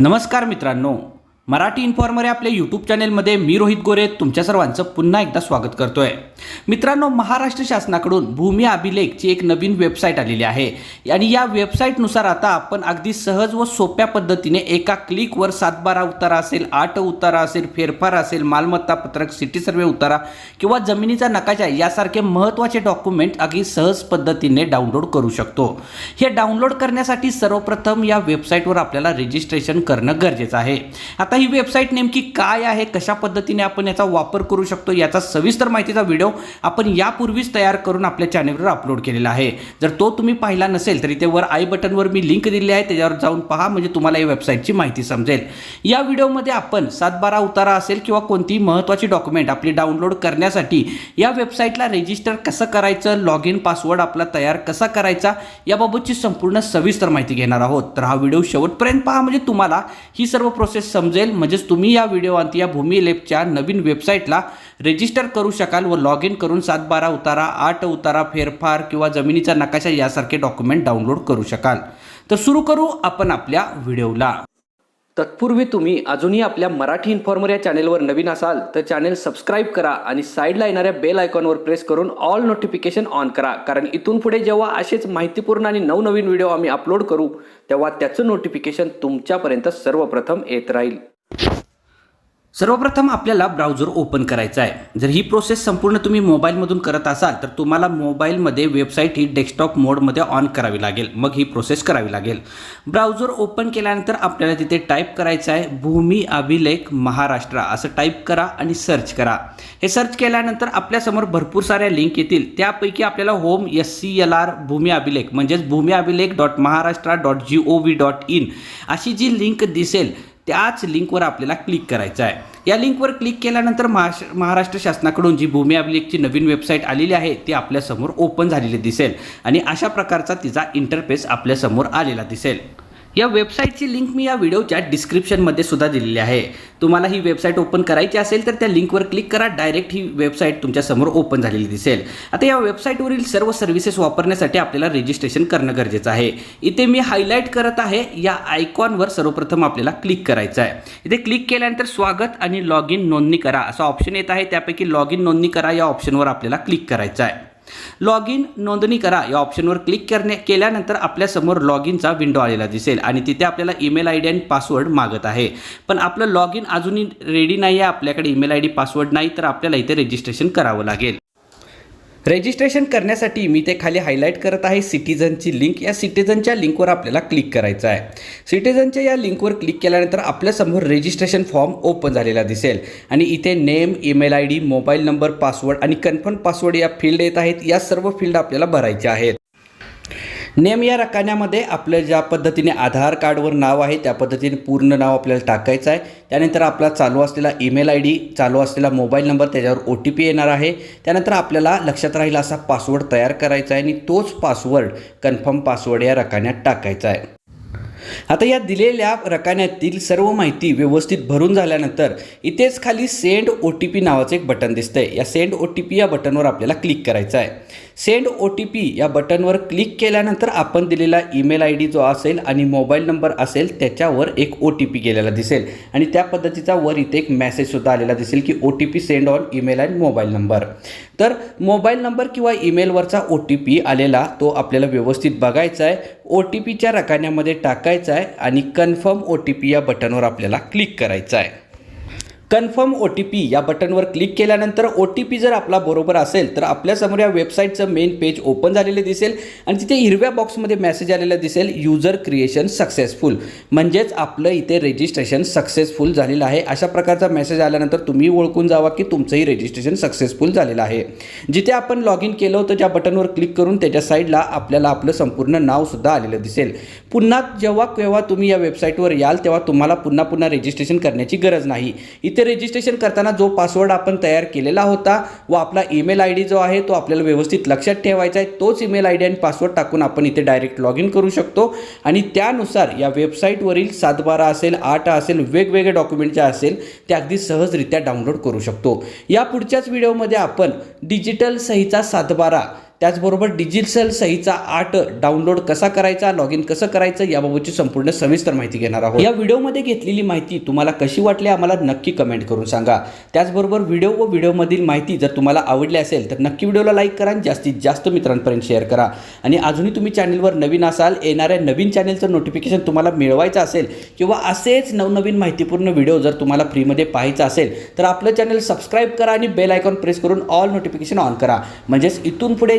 नमस्कार मित्रांनो मराठी इन्फॉर्मर या आपल्या यूट्यूब चॅनेलमध्ये मी रोहित गोरे तुमच्या सर्वांचं पुन्हा एकदा स्वागत करतोय. मित्रांनो महाराष्ट्र शासनाकडून भूमी अभिलेखची एक नवीन वेबसाईट आलेली आहे. आणि या वेबसाईटनुसार आता आपण अगदी सहज व सोप्या पद्धतीने एका क्लिकवर सातबारा उतारा असेल आठ उतारा असेल फेरफार असेल मालमत्ता पत्रक सिटी सर्वे उतारा किंवा जमिनीचा नकाशा यासारखे महत्त्वाचे डॉक्युमेंट अगदी सहज पद्धतीने डाउनलोड करू शकतो. हे डाउनलोड करण्यासाठी सर्वप्रथम या वेबसाईटवर आपल्याला रजिस्ट्रेशन करणं गरजेचं आहे. आता ही वेबसाईट नेमकी काय आहे कशा पद्धतीने आपण याचा वापर करू शकतो याचा सविस्तर माहितीचा व्हिडिओ आपण यापूर्वीच तयार करून आपल्या चॅनेलवर अपलोड केलेला आहे. जर तो तुम्ही पाहिला नसेल तर इथे वर आय बटनवर मी लिंक दिली आहे त्याच्यावर जाऊन पहा म्हणजे तुम्हाला या वेबसाईटची माहिती समजेल. या व्हिडिओमध्ये आपण सातबारा उतारा असेल किंवा कोणतीही महत्त्वाची डॉक्युमेंट आपली डाउनलोड करण्यासाठी या वेबसाईटला रजिस्टर कसं करायचं लॉग इन पासवर्ड आपला तयार कसा करायचा याबाबतची संपूर्ण सविस्तर माहिती घेणार आहोत. तर हा व्हिडिओ शेवटपर्यंत पहा म्हणजे तुम्हाला ही सर्व प्रोसेस समजेल. म्हणजेच तुम्ही या व्हिडिओअंत या भूमी लेपच्या नवीन वेबसाईटला रजिस्टर करू शकाल व लॉग इन करून सात बारा उतारा आठ उतारा फेरफार किंवा जमिनीचा नकाशा यासारखे डॉक्युमेंट डाउनलोड करू शकाल. तर सुरू करू आपण आपल्या व्हिडिओला तत्पूर्वी तुम्ही अजूनही आपल्या मराठी इन्फॉर्मर या चॅनेलवर नवीन असाल तर चॅनेल सबस्क्राईब करा आणि साईडला येणाऱ्या बेल आयकॉनवर प्रेस करून ऑल नोटिफिकेशन ऑन करा. कारण इथून पुढे जेव्हा असेच माहितीपूर्ण आणि नवनवीन व्हिडिओ आम्ही अपलोड करू तेव्हा त्याचं नोटिफिकेशन तुमच्यापर्यंत सर्वप्रथम येत राहील. सर्वप्रथम आपल्याला ब्राउझर ओपन करायचा आहे. जर ही प्रोसेस संपूर्ण तुम्ही मोबाईलमधून करत असाल तर तुम्हाला मोबाईलमध्ये वेबसाईट ही डेस्कटॉप मोडमध्ये ऑन करावी लागेल. मग ही प्रोसेस करावी लागेल. ब्राउझर ओपन केल्यानंतर आपल्याला तिथे टाईप करायचं आहे भूमी अभिलेख महाराष्ट्र. असं टाईप करा आणि सर्च करा. हे सर्च केल्यानंतर आपल्यासमोर भरपूर साऱ्या लिंक येतील. त्यापैकी आपल्याला home S C L R Bhumi Abhilekh म्हणजेच Bhumi Abhilekh dot Maharashtra dot G O V dot in अशी जी लिंक दिसेल त्याच लिंकवर आपल्याला क्लिक करायचं आहे. या लिंकवर क्लिक केल्यानंतर महाराष्ट्र महाराष्ट्र शासनाकडून जी भूमी अभिलेखची नवीन वेबसाईट आलेली आहे ती आपल्यासमोर ओपन झालेली दिसेल. आणि अशा प्रकारचा तिचा इंटरफेस आपल्यासमोर आलेला दिसेल. या वेबसाईटची लिंक मी या व्हिडिओच्या डिस्क्रिप्शनमध्ये सुद्धा दिलेली आहे. तुम्हाला ही वेबसाईट ओपन करायची असेल तर त्या लिंकवर क्लिक करा. डायरेक्ट ही वेबसाईट तुमच्यासमोर ओपन झालेली दिसेल. आता या वेबसाईटवरील सर्व सर्व्हिसेस वापरण्यासाठी आपल्याला रजिस्ट्रेशन करणं गरजेचं आहे. इथे मी हायलाईट करत आहे. या आयकॉनवर सर्वप्रथम आपल्याला क्लिक करायचं आहे. इथे क्लिक केल्यानंतर स्वागत आणि लॉग इन नोंदणी करा. असा ऑप्शन येत आहे. त्यापैकी लॉग इन नोंदणी करा. या ऑप्शनवर आपल्याला क्लिक करायचं आहे. लॉग इन नोंदणी करा. या ऑप्शनवर क्लिक करणे केल्यानंतर आपल्यासमोर लॉग इनचा विंडो आलेला दिसेल आणि तिथे आपल्याला ईमेल आय डी आणि पासवर्ड मागत आहे. पण आपलं लॉग इन अजूनही रेडी नाही आहे आपल्याकडे ईमेल आय डी पासवर्ड नाही तर आपल्याला इथे रजिस्ट्रेशन करावं लागेल. रजिस्ट्रेशन करण्यासाठी मी ते खाली हायलाईट करत आहे. सिटीजनची लिंक या सिटीजनच्या लिंकवर आपल्याला क्लिक करायचं आहे. सिटीजनच्या या लिंकवर क्लिक केल्यानंतर आपल्यासमोर रजिस्ट्रेशन फॉर्म ओपन झालेला दिसेल. आणि इथे name email I D mobile number password आणि कन्फर्म पासवर्ड या फील्ड येत आहेत. या सर्व फील्ड आपल्याला भरायच्या आहेत. नेम या रकान्यामध्ये आपलं ज्या पद्धतीने आधार कार्डवर नाव आहे त्या पद्धतीने पूर्ण नाव आपल्याला टाकायचं आहे. त्यानंतर आपला चालू असलेला ईमेल आय डी चालू असलेला मोबाईल नंबर त्याच्यावर ओ टी पी येणार आहे. त्यानंतर आपल्याला लक्षात राहील असा पासवर्ड तयार करायचा आहे आणि तोच पासवर्ड कन्फर्म पासवर्ड या रकान्यात टाकायचा आहे. आता या दिलेल्या रकान्यातील सर्व माहिती व्यवस्थित भरून झाल्यानंतर इथेच खाली सेंड ओ टी पी नावाचं एक बटन दिसतंय. या सेंड ओ टी पी या बटनवर आपल्याला क्लिक करायचं आहे. सेंड ओ टी पी या बटनवर क्लिक केल्यानंतर आपण दिलेला ईमेल आय डी जो असेल आणि मोबाईल नंबर असेल त्याच्यावर एक ओ टी पी गेलेला दिसेल. आणि त्या पद्धतीचा वर इथे एक मेसेजसुद्धा आलेला दिसेल की O T P send on email and mobile number तर मोबाईल नंबर किंवा ईमेलवरचा ओ टी पी आलेला तो आपल्याला व्यवस्थित बघायचा आहे. ओ टी पीच्या रकान्यामध्ये टाकायचा आहे आणि कन्फर्म ओ टी पी या बटनवर आपल्याला क्लिक करायचं आहे. कन्फर्म ओ टी पी या बटनवर क्लिक केल्यानंतर ओ टी पी जर आपला बरोबर असेल तर आपल्यासमोर या वेबसाईटचं मेन पेज ओपन झालेले दिसेल आणि तिथे हिरव्या बॉक्समध्ये मेसेज आलेला दिसेल युजर क्रिएशन सक्सेसफुल म्हणजेच आपलं इथे रजिस्ट्रेशन सक्सेसफुल झालेलं आहे. अशा प्रकारचा मेसेज आल्यानंतर तुम्ही ओळखून जावा की तुमचंही रजिस्ट्रेशन सक्सेसफुल झालेलं आहे. जिथे आपण लॉग इन केलं होतं ज्या बटनवर क्लिक करून त्याच्या साईडला आपल्याला आपलं संपूर्ण नावसुद्धा आलेलं दिसेल. पुन्हा जेव्हा केव्हा तुम्ही या वेबसाईटवर याल तेव्हा तुम्हाला पुन्हा पुन्हा रजिस्ट्रेशन करण्याची गरज नाही. इथे रजिस्ट्रेशन करताना जो पासवर्ड आपण तयार केलेला होता व आपला ईमेल आय डी जो आहे तो आपल्याला व्यवस्थित लक्षात ठेवायचा आहे. तोच ईमेल आय डी आणि पासवर्ड टाकून आपण इथे डायरेक्ट लॉग इन करू शकतो. आणि त्यानुसार या वेबसाईटवरील सातबारा असेल आठ असेल वेगवेगळे डॉक्युमेंट जे असेल ते अगदी सहजरित्या डाउनलोड करू शकतो. या पुढच्याच व्हिडिओमध्ये आपण डिजिटल सहीचा सातबारा त्याचबरोबर डिजिटल सहीचा आर्ट डाउनलोड कसा करायचा लॉग इन कसं करायचं याबाबतची संपूर्ण सविस्तर माहिती घेणार आहोत. या व्हिडिओमध्ये घेतलेली माहिती तुम्हाला कशी वाटली आम्हाला नक्की कमेंट करून सांगा. त्याचबरोबर व्हिडिओ व व्हिडिओमधील माहिती जर तुम्हाला आवडली असेल तर नक्की व्हिडिओला लाईक करा आणि जास्तीत जास्त मित्रांपर्यंत शेअर करा. आणि अजूनही तुम्ही चॅनलवर नवीन असाल येणाऱ्या नवीन चॅनलचं नोटिफिकेशन तुम्हाला मिळवायचं असेल किंवा असेच नवनवीन माहितीपूर्ण व्हिडिओ जर तुम्हाला फ्रीमध्ये पाहायचा असेल तर आपलं चॅनल सबस्क्राईब करा आणि बेल आयकॉन प्रेस करून ऑल नोटिफिकेशन ऑन करा. म्हणजेच इथून पुढे